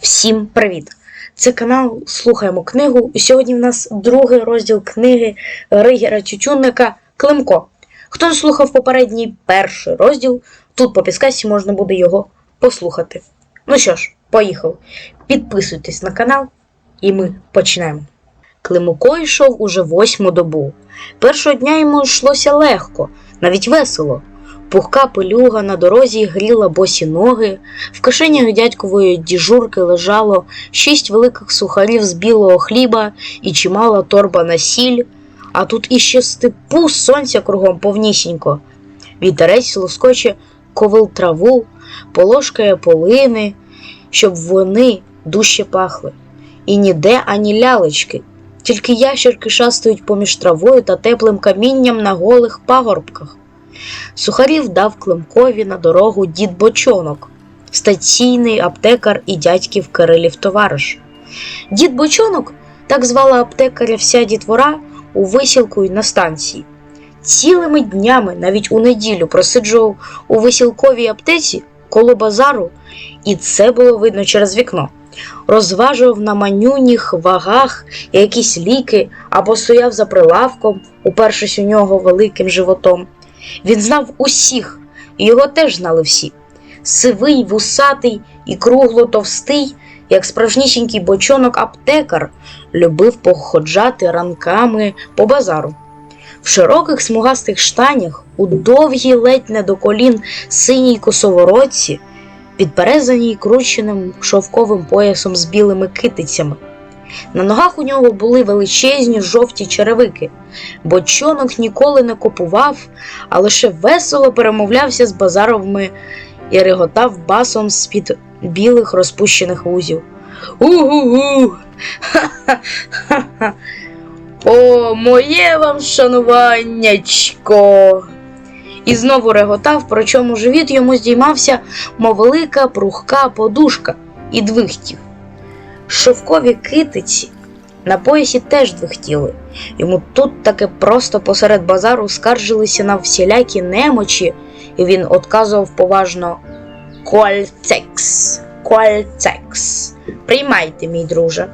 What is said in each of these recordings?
Всім привіт! Це канал Слухаємо книгу. І сьогодні в нас другий розділ книги Ригера Тютюнника Климко. Хто не слухав попередній перший розділ, тут по підсказці можна буде його послухати. Ну що ж, поїхали. Підписуйтесь на канал, і ми починаємо. Климко йшов уже восьму добу. Першого дня йому йшлося легко, навіть весело. Пухка пилюга на дорозі гріла босі ноги, в кишенях дядькової діжурки лежало шість великих сухарів з білого хліба і чимала торба на сіль, а тут іще степу сонця кругом повнісінько. Вітерець лоскоче ковил траву, полошкає полини, щоб вони дужче пахли. І ніде ані лялечки, тільки ящерки шастають поміж травою та теплим камінням на голих пагорбках. Сухарів дав Климкові на дорогу дід Бочонок, стаційний аптекар і дядьків Кирилів товариш. Дід Бочонок, так звала аптекаря вся дітвора у висілку й на станції. Цілими днями, навіть у неділю, просиджував у висілковій аптеці коло базару, і це було видно через вікно. Розважував на манюніх вагах якісь ліки або стояв за прилавком, упершись у нього великим животом. Він знав усіх, і його теж знали всі. Сивий, вусатий і кругло товстий, як справжнісінький бочонок аптекар, любив походжати ранками по базару. В широких смугастих штанях, у довгій ледь не до колін синій косоворотці, підперезаній крученим шовковим поясом з білими китицями. На ногах у нього були величезні жовті черевики. Бочонок ніколи не купував, а лише весело перемовлявся з базаровими і реготав басом з-під білих розпущених вузів. Угу-гу! О, моє вам шануваннячко! І знову реготав, причому живіт йому здіймався, мов велика прухка подушка, і двихтів. Шовкові китиці на поясі теж двихтіли. Йому тут таки просто посеред базару скаржилися на всілякі немочі, і він отказував поважно Кольцекс, Кольцекс. Приймайте, мій друже.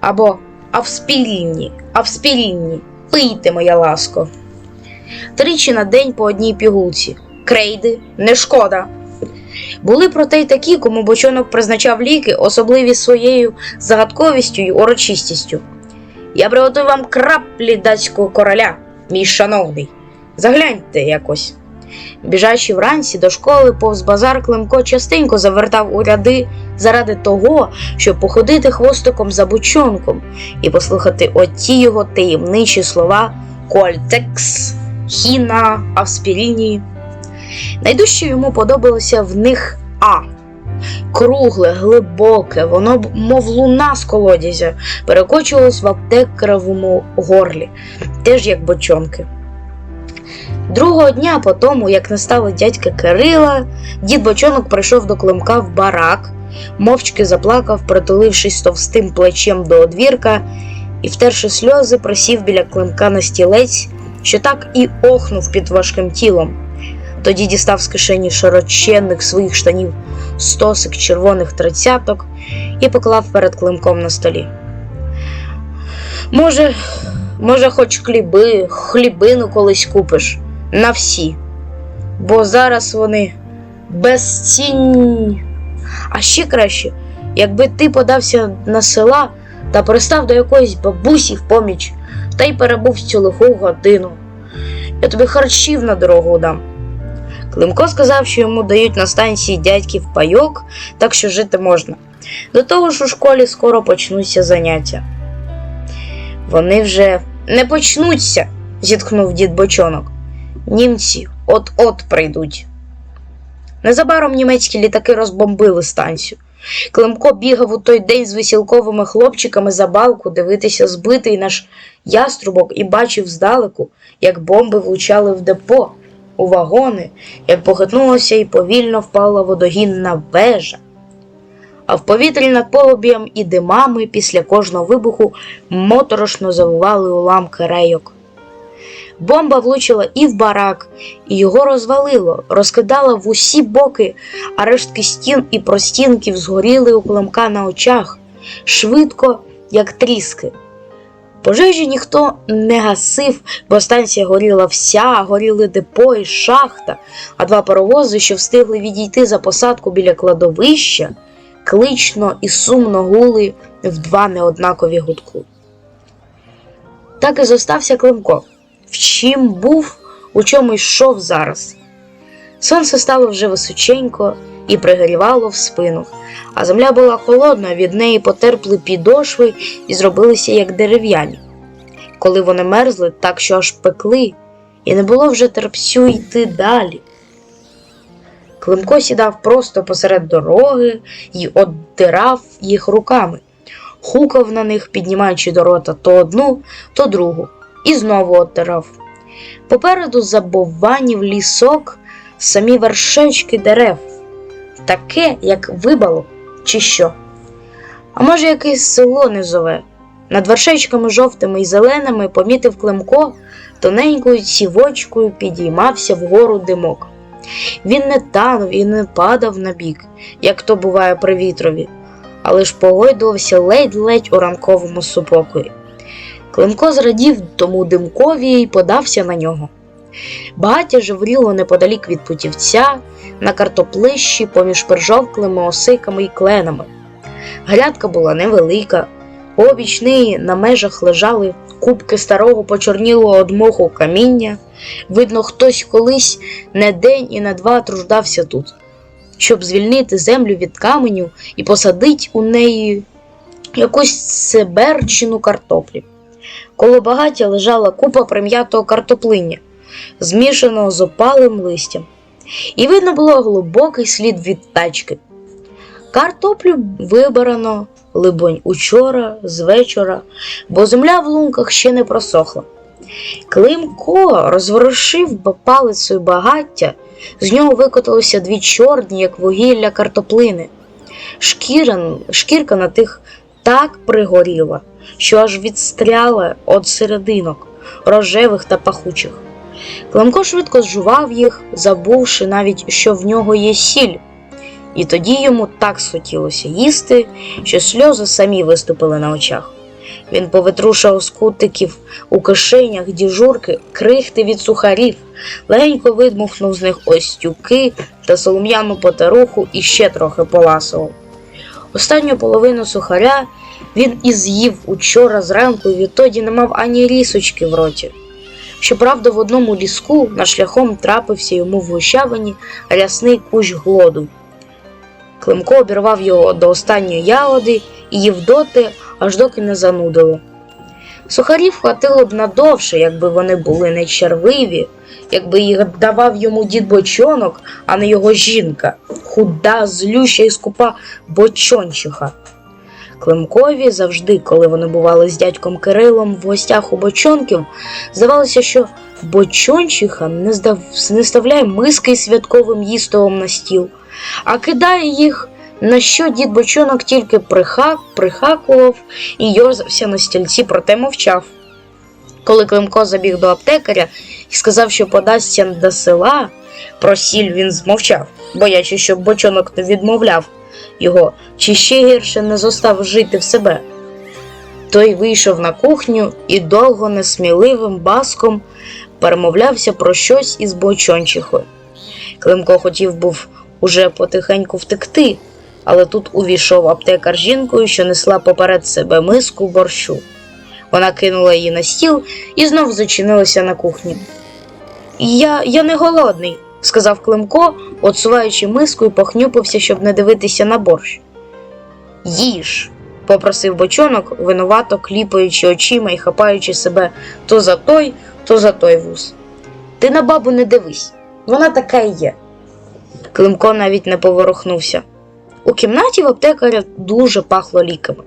Або Авспірінні, Авспірінні, пийте, моя ласко. Тричі на день по одній пігулці. Крейди, не шкода. Були проте й такі, кому бочонок призначав ліки, особливі своєю загадковістю й урочистістю. Я приготую вам краплі датського короля, мій шановний. Загляньте якось. Біжачи вранці до школи повз базар Климко частенько завертав у ряди заради того, щоб походити хвостиком за бочонком і послухати оті його таємничі слова Кольтекс, Хіна, Авспіріні. Найдужче йому подобалося в них А. Кругле, глибоке, воно, мов луна з колодязя, перекочувалось в аптекаровому горлі, теж як бочонки. Другого дня по тому, як настало дядька Кирила, дід бочонок прийшов до Климка в барак, мовчки заплакав, притулившись товстим плечем до одвірка, і, втерши сльози, присів біля Климка на стілець, що так і охнув під важким тілом. Тоді дістав з кишені широченних своїх штанів стосик червоних тридцяток і поклав перед климком на столі. Може, може, хоч хліби, хлібину колись купиш на всі, бо зараз вони безцінні. А ще краще, якби ти подався на села та пристав до якоїсь бабусі в поміч та й перебув цю лиху годину. Я тобі харчів на дорогу дам. Климко сказав, що йому дають на станції дядьків пайок, так що жити можна. До того ж у школі скоро почнуться заняття. Вони вже не почнуться, зітхнув дід бочонок. Німці от-от прийдуть. Незабаром німецькі літаки розбомбили станцію. Климко бігав у той день з весілковими хлопчиками за балку дивитися збитий наш яструбок і бачив здалеку, як бомби влучали в депо у вагони, як похитнулося і повільно впала водогінна вежа. А в повітрі над полобієм і димами після кожного вибуху моторошно завивали уламки рейок. Бомба влучила і в барак, і його розвалило, розкидала в усі боки, а рештки стін і простінків згоріли у климка на очах, швидко, як тріски. Пожежі ніхто не гасив, бо станція горіла вся, горіли депо і шахта, а два паровози, що встигли відійти за посадку біля кладовища, клично і сумно гули в два неоднакові гудку. Так і зостався Климко. В чим був, у чому йшов зараз. Сонце стало вже височенько і пригрівало в спину, а земля була холодна, від неї потерпли підошви і зробилися як дерев'яні. Коли вони мерзли, так що аж пекли, і не було вже терпсю йти далі. Климко сідав просто посеред дороги і оддирав їх руками, хукав на них, піднімаючи до рота то одну, то другу, і знову оддирав. Попереду забованів лісок, самі вершечки дерев, таке, як вибало, чи що. А може, якесь село низове. Над вершечками жовтими і зеленими помітив Климко, тоненькою сівочкою підіймався вгору димок. Він не танув і не падав на бік, як то буває при вітрові, але ж погойдувався ледь-ледь у ранковому супокої. Климко зрадів тому димкові і подався на нього. Багаття жевріло неподалік від путівця, на картоплищі поміж пержовклими осиками і кленами. Грядка була невелика, обіч неї на межах лежали кубки старого почорнілого моху каміння. Видно, хтось колись не день і не два труждався тут, щоб звільнити землю від каменю і посадити у неї якусь себерчину картоплі. Коло багаття лежала купа прим'ятого картоплиння, змішаного з опалим листям, і видно було глибокий слід від тачки. Картоплю вибрано, либонь, учора, з вечора, бо земля в лунках ще не просохла. Климко розворушив палицею багаття, з нього викоталося дві чорні, як вугілля картоплини. Шкіра, шкірка на тих так пригоріла, що аж відстряла від серединок, рожевих та пахучих. Климко швидко зжував їх, забувши навіть, що в нього є сіль. І тоді йому так схотілося їсти, що сльози самі виступили на очах. Він повитрушав з кутиків у кишенях діжурки, крихти від сухарів, легенько видмухнув з них остюки та солом'яну потаруху і ще трохи поласував. Останню половину сухаря він і з'їв учора зранку і відтоді не мав ані рісочки в роті. Щоправда, в одному ліску на шляхом трапився йому в гущавині рясний кущ глоду. Климко обірвав його до останньої ягоди і їв доти, аж доки не занудило. Сухарів хватило б надовше, якби вони були не червиві, якби їх давав йому дід бочонок, а не його жінка, худа, злюща і скупа бочончиха. Климкові завжди, коли вони бували з дядьком Кирилом в гостях у бочонків, здавалося, що бочончиха не, здав... не ставляє миски святковим їстовом на стіл, а кидає їх, на що дід бочонок тільки прихак, прихакував і йорзався на стільці, проте мовчав. Коли Климко забіг до аптекаря і сказав, що подасться до села, про сіль він змовчав, боячись, щоб бочонок не відмовляв його, чи ще гірше не зостав жити в себе. Той вийшов на кухню і довго несміливим баском перемовлявся про щось із бочончихою. Климко хотів був уже потихеньку втекти, але тут увійшов аптекар жінкою, що несла поперед себе миску борщу. Вона кинула її на стіл і знов зачинилася на кухні. Я, Я не голодний, сказав Климко, отсуваючи миску і похнюпився, щоб не дивитися на борщ. Їж, попросив бочонок, винувато кліпаючи очима і хапаючи себе то за той, то за той вуз. Ти на бабу не дивись, вона така і є. Климко навіть не поворухнувся. У кімнаті в аптекаря дуже пахло ліками.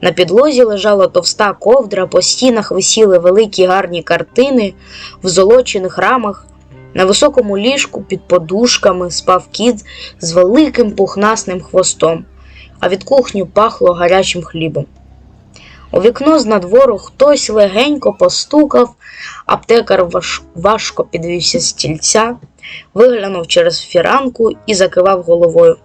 На підлозі лежала товста ковдра, по стінах висіли великі гарні картини в золочених рамах. На високому ліжку під подушками спав кіт з великим пухнасним хвостом, а від кухні пахло гарячим хлібом. У вікно з надвору хтось легенько постукав, аптекар важ- важко підвівся з стільця, виглянув через фіранку і закивав головою.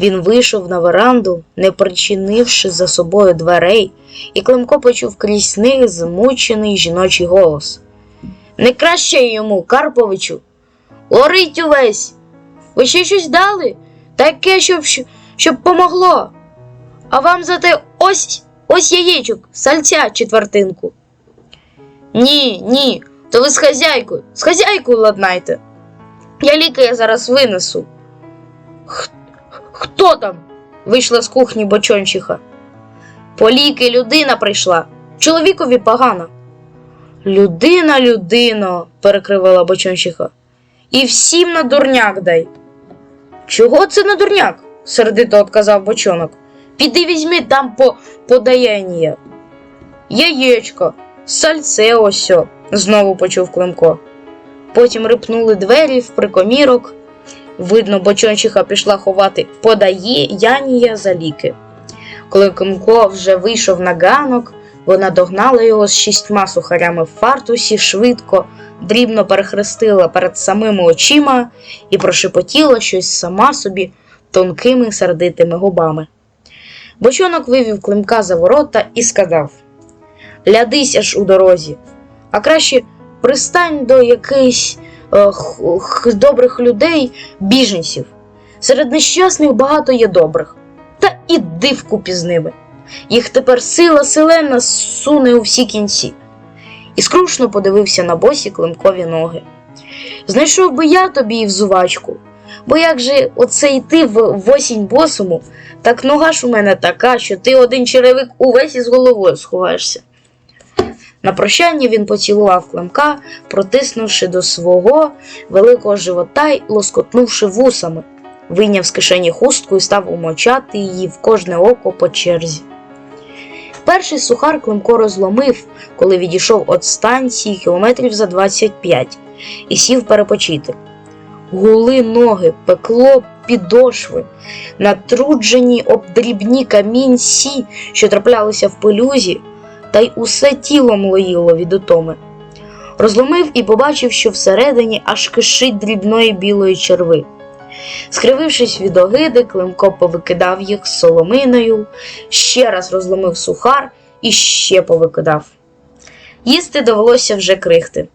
Він вийшов на веранду, не причинивши за собою дверей, і Климко почув крізь них змучений жіночий голос. Не краще йому, Карповичу. Горить увесь. Ви ще щось дали? Таке, щоб, щоб помогло. А вам зате ось ось яєчок, сальця четвертинку. Ні, ні, то ви з хазяйкою, з хазяйкою ладнайте. Я ліки я зараз винесу. Х- Хто там? вийшла з кухні бочончиха. По ліки людина прийшла. Чоловікові погано. Людина, людино, перекривала бочончиха. І всім на дурняк дай. Чого це на дурняк? сердито отказав бочонок. Піди візьми там по подаяння. Яєчко, сальце осьо, знову почув Климко. Потім рипнули двері в прикомірок. Видно, бочончиха пішла ховати подаяння за ліки. Коли Климко вже вийшов на ганок, вона догнала його з шістьма сухарями в фартусі, швидко, дрібно перехрестила перед самими очима і прошепотіла щось сама собі тонкими сердитими губами. Бочонок вивів Климка за ворота і сказав: Лядися ж у дорозі, а краще пристань до якихось е, добрих людей, біженців. Серед нещасних багато є добрих. Та іди вкупі з ними. Їх тепер сила селена суне у всі кінці. І скрушно подивився на босі Климкові ноги. Знайшов би я тобі і взувачку, бо як же оце йти в, осінь босому, так нога ж у мене така, що ти один черевик увесь із головою сховаєшся. На прощання він поцілував Климка, протиснувши до свого великого живота й лоскотнувши вусами, вийняв з кишені хустку і став умочати її в кожне око по черзі. Перший сухар Климко розломив, коли відійшов від станції кілометрів за 25 і сів перепочити. Гули ноги, пекло підошви, натруджені об дрібні камінці, що траплялися в пилюзі, та й усе тіло млоїло від утоми. Розломив і побачив, що всередині аж кишить дрібної білої черви. Скривившись від огиди, Климко повикидав їх соломиною, ще раз розломив сухар і ще повикидав. Їсти довелося вже крихти.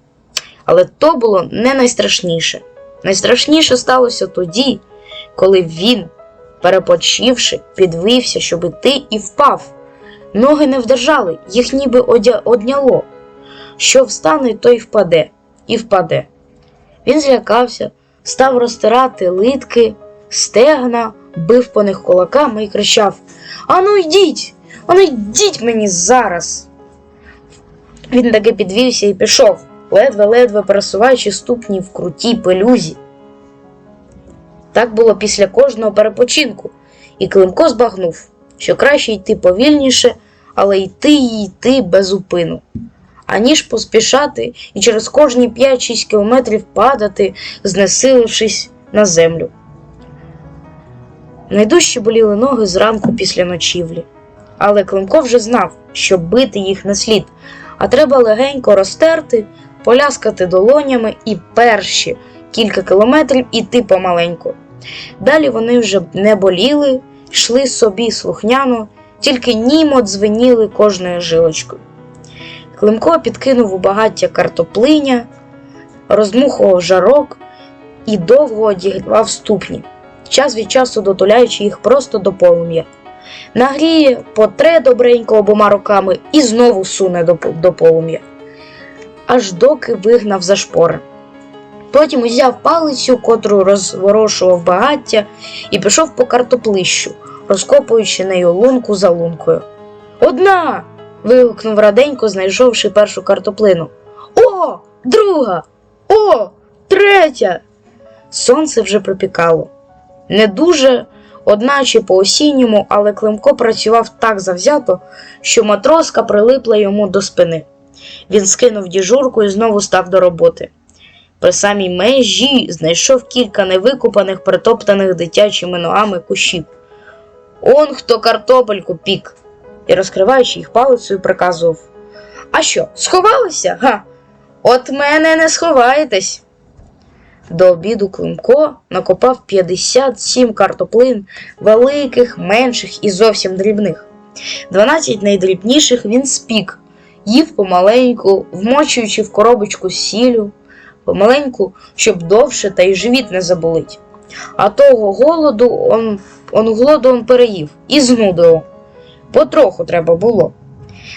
Але то було не найстрашніше. Найстрашніше сталося тоді, коли він, перепочивши, підвився, щоб іти, і впав. Ноги не вдержали, їх ніби одняло. Що встане, то й впаде, і впаде. Він злякався, став розтирати литки, стегна, бив по них кулаками і кричав: Ану йдіть! Ану йдіть мені зараз. Він таки підвівся і пішов, ледве-ледве пересуваючи ступні в крутій пелюзі. Так було після кожного перепочинку, і Климко збагнув, що краще йти повільніше, але йти і йти без упину, аніж поспішати і через кожні 5-6 кілометрів падати, знесилившись на землю. Найдужче боліли ноги зранку після ночівлі, але Климко вже знав, що бити їх не слід, а треба легенько розтерти, поляскати долонями і перші кілька кілометрів іти помаленьку. Далі вони вже не боліли, йшли собі слухняно, тільки німо дзвеніли кожною жилочкою. Климко підкинув у багаття картоплиня, роздмухував жарок і довго одігрівав ступні, час від часу дотуляючи їх просто до полум'я. Нагріє, потре добренько обома руками і знову суне до, до полум'я, аж доки вигнав за шпори. Потім узяв палицю, котру розворошував багаття, і пішов по картоплищу, розкопуючи нею лунку за лункою. Одна. Вигукнув раденько, знайшовши першу картоплину. О, друга! О, третя! Сонце вже припікало. Не дуже, одначе по осінньому, але Климко працював так завзято, що матроска прилипла йому до спини. Він скинув діжурку і знову став до роботи. При самій межі знайшов кілька невикупаних, притоптаних дитячими ногами кущів. Он хто картопельку пік. І, розкриваючи їх палицею, приказував А що, сховалися? Га? От мене не сховаєтесь. До обіду Климко накопав 57 картоплин, великих, менших і зовсім дрібних. 12 найдрібніших він спік, їв помаленьку, вмочуючи в коробочку з сіллю, помаленьку, щоб довше та й живіт не заболить. А того голоду он, он голоду он переїв і знудило. Потроху треба було.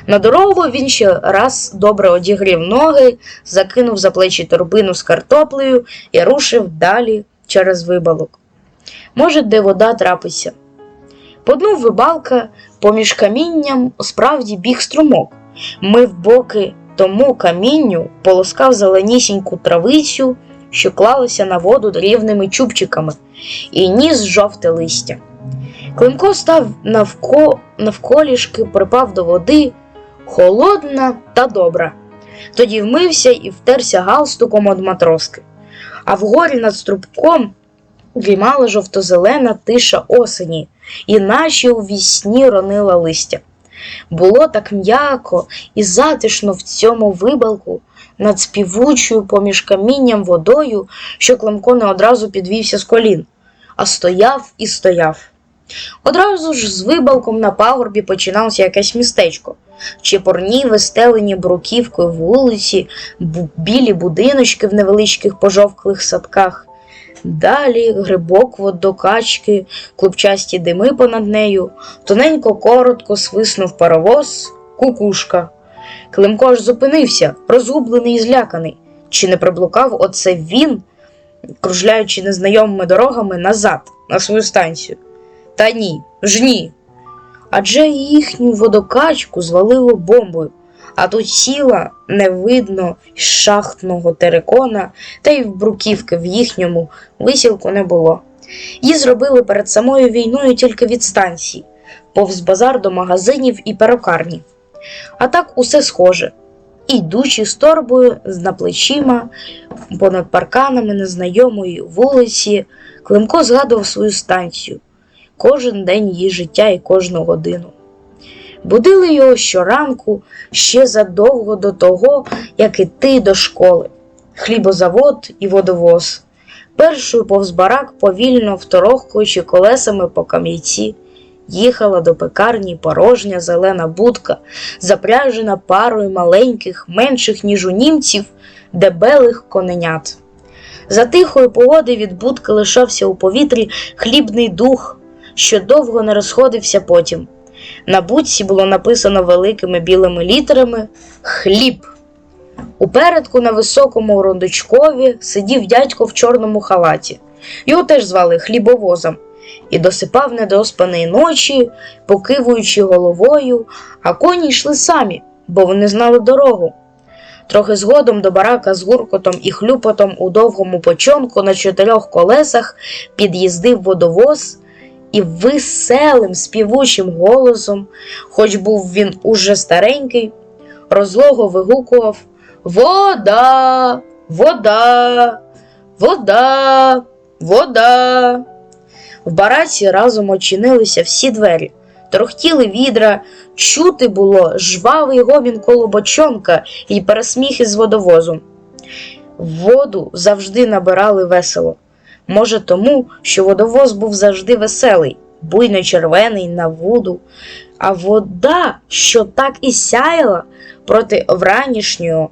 На дорогу він ще раз добре одігрів ноги, закинув за плечі торбину з картоплею і рушив далі через вибалок. Може, де вода трапиться. По дну вибалка поміж камінням справді біг струмок. Мив боки тому камінню, полоскав зеленісіньку травицю, що клалася на воду рівними чубчиками, і ніс жовте листя. Климко став навко... навколішки, припав до води, холодна та добра. Тоді вмився і втерся галстуком од матроски. А вгорі над струбком дрімала жовто-зелена тиша осені, і наче у вісні ронила листя. Було так м'яко і затишно в цьому вибалку над співучою поміж камінням водою, що Климко не одразу підвівся з колін, а стояв і стояв. Одразу ж з вибалком на пагорбі починалося якесь містечко. Чепурні, вистелені бруківкою вулиці, білі будиночки в невеличких пожовклих садках. Далі грибок водокачки, клубчасті дими понад нею, тоненько коротко свиснув паровоз, кукушка. Климко аж зупинився, розгублений і зляканий. Чи не приблукав оце він, кружляючи незнайомими дорогами назад, на свою станцію? Та ні, ж ні. Адже їхню водокачку звалило бомбою, а тут сіла не видно шахтного терикона, та й в бруківки в їхньому висілку не було. Її зробили перед самою війною тільки від станції, повз базар до магазинів і перукарні. А так усе схоже. І йдучи з торбою з на плечима, понад парканами незнайомої вулиці, Климко згадував свою станцію, кожен день її життя і кожну годину. Будили його щоранку ще задовго до того, як іти до школи, хлібозавод і водовоз. Першою повз барак, повільно второхкуючи колесами по кам'яці, їхала до пекарні порожня зелена будка, запряжена парою маленьких, менших, ніж у німців, дебелих коненят. За тихої погоди від будки лишався у повітрі хлібний дух, що довго не розходився потім. На будці було написано великими білими літерами Хліб. Упередку на високому рундучкові сидів дядько в чорному халаті. Його теж звали хлібовозом, і досипав недоспаної ночі, покивуючи головою, а коні йшли самі, бо вони знали дорогу. Трохи згодом до барака з гуркотом і хлюпотом у довгому почонку на чотирьох колесах під'їздив водовоз і веселим співучим голосом, хоч був він уже старенький, розлого вигукував Вода, вода, вода, вода. В бараці разом очинилися всі двері, трохтіли відра, чути було жвавий гомін коло бочонка і пересміхи з водовозом. Воду завжди набирали весело. Може, тому, що водовоз був завжди веселий, буйно червений на воду, а вода, що так і сяяла проти вранішнього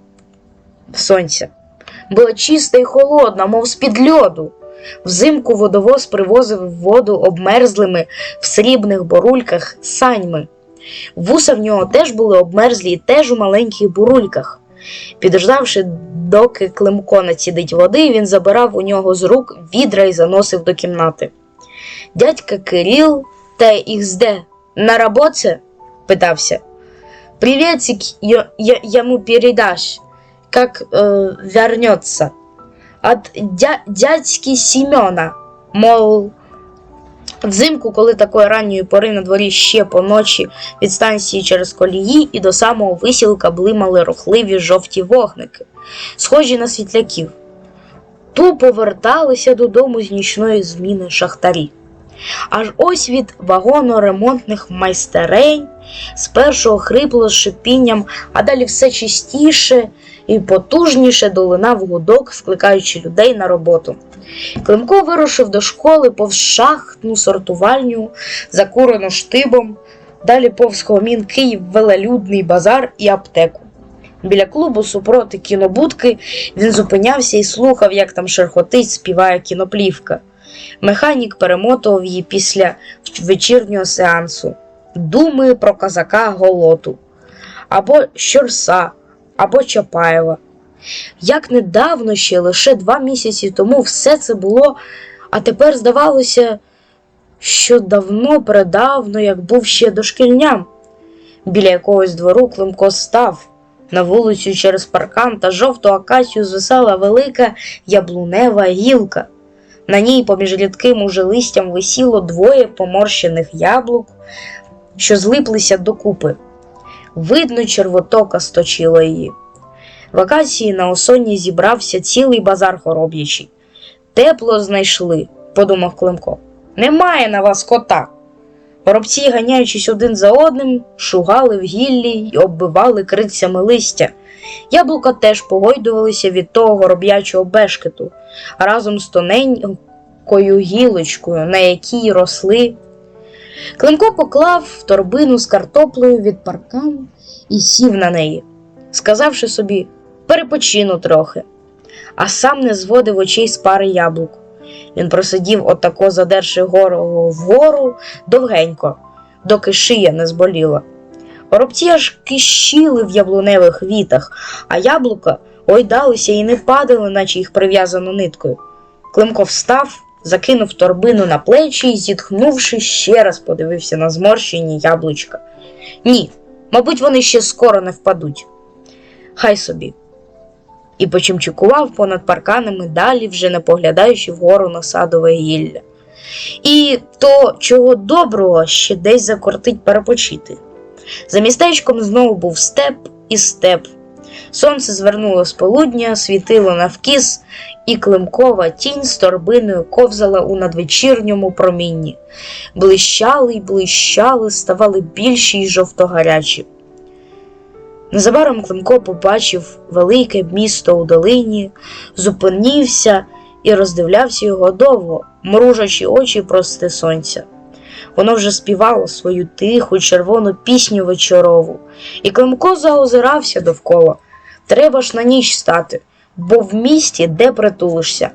сонця, була чиста і холодна, мов з-під льоду. Взимку водовоз привозив воду обмерзлими в срібних борульках саньми. Вуса в нього теж були обмерзлі і теж у маленьких бурульках. Підождавши, доки Климко націдить води, він забирав у нього з рук відра і заносив до кімнати. Дядька Кирил та XD на роботе? питався. Приветик я, я, ему передашь, как э. От дя, дядьки Семена, мол, взимку, коли такої ранньої пори на дворі ще по ночі від станції через колії і до самого висілка блимали рухливі жовті вогники, схожі на світляків. Ту поверталися додому з нічної зміни шахтарі. Аж ось від вагоноремонтних майстерень спершу хрипло з шипінням, а далі все чистіше і потужніше долинав гудок, скликаючи людей на роботу. Климко вирушив до школи повз шахтну сортувальню, закурену штибом, далі повз Хомін Київ, велелюдний базар і аптеку. Біля клубу супроти кінобудки він зупинявся і слухав, як там шерхотить, співає кіноплівка. Механік перемотував її після вечірнього сеансу. Думи про козака Голоту, або Щорса, або Чапаєва. Як недавно ще, лише два місяці тому, все це було, а тепер здавалося, що давно предавно, як був ще дошкільням. Біля якогось двору Климко став. На вулицю через паркан та жовту акацію звисала велика яблунева гілка. На ній поміж рідким уже листям висіло двоє поморщених яблук, що злиплися докупи. Видно, червотока сточила її. В акації на осонні зібрався цілий базар хороб'ячий. Тепло знайшли, подумав Климко. Немає на вас кота. Воробці, ганяючись один за одним, шугали в гіллі й оббивали крицями листя. Яблука теж погойдувалися від того гороб'ячого бешкету, разом з тоненькою гілочкою, на якій росли. Климко поклав торбину з картоплею від паркану і сів на неї, сказавши собі перепочину трохи, а сам не зводив очей з пари яблук. Він просидів отако, задерши голову вгору довгенько, доки шия не зболіла. Воробці аж кищили в яблуневих вітах, а яблука ойдалися і не падали, наче їх прив'язано ниткою. Климко встав, закинув торбину на плечі і, зітхнувши, ще раз подивився на зморщені яблучка. Ні, мабуть, вони ще скоро не впадуть. Хай собі і почимчикував понад парканами далі, вже не поглядаючи вгору на садове гілля. І то, чого доброго, ще десь закортить перепочити. За містечком знову був степ і степ. Сонце звернуло з полудня, світило навкіс, і климкова тінь з торбиною ковзала у надвечірньому промінні. Блищали й блищали, ставали більші й жовтогарячі. Незабаром Климко побачив велике місто у долині, зупинився і роздивлявся його довго, мружачи очі прости сонця. Воно вже співало свою тиху червону пісню вечорову, і Климко заозирався довкола. Треба ж на ніч стати, бо в місті де притулишся.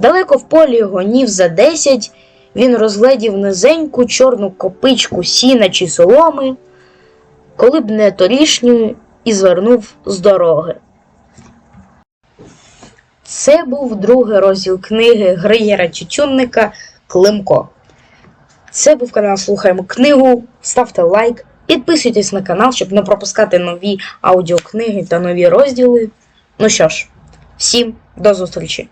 Далеко в полі гонів за десять він розгледів низеньку чорну копичку сіна чи соломи, коли б не торішньою, і звернув з дороги. Це був другий розділ книги Гриєра Чечунника Климко. Це був канал Слухаємо книгу. Ставте лайк, підписуйтесь на канал, щоб не пропускати нові аудіокниги та нові розділи. Ну що ж, всім до зустрічі!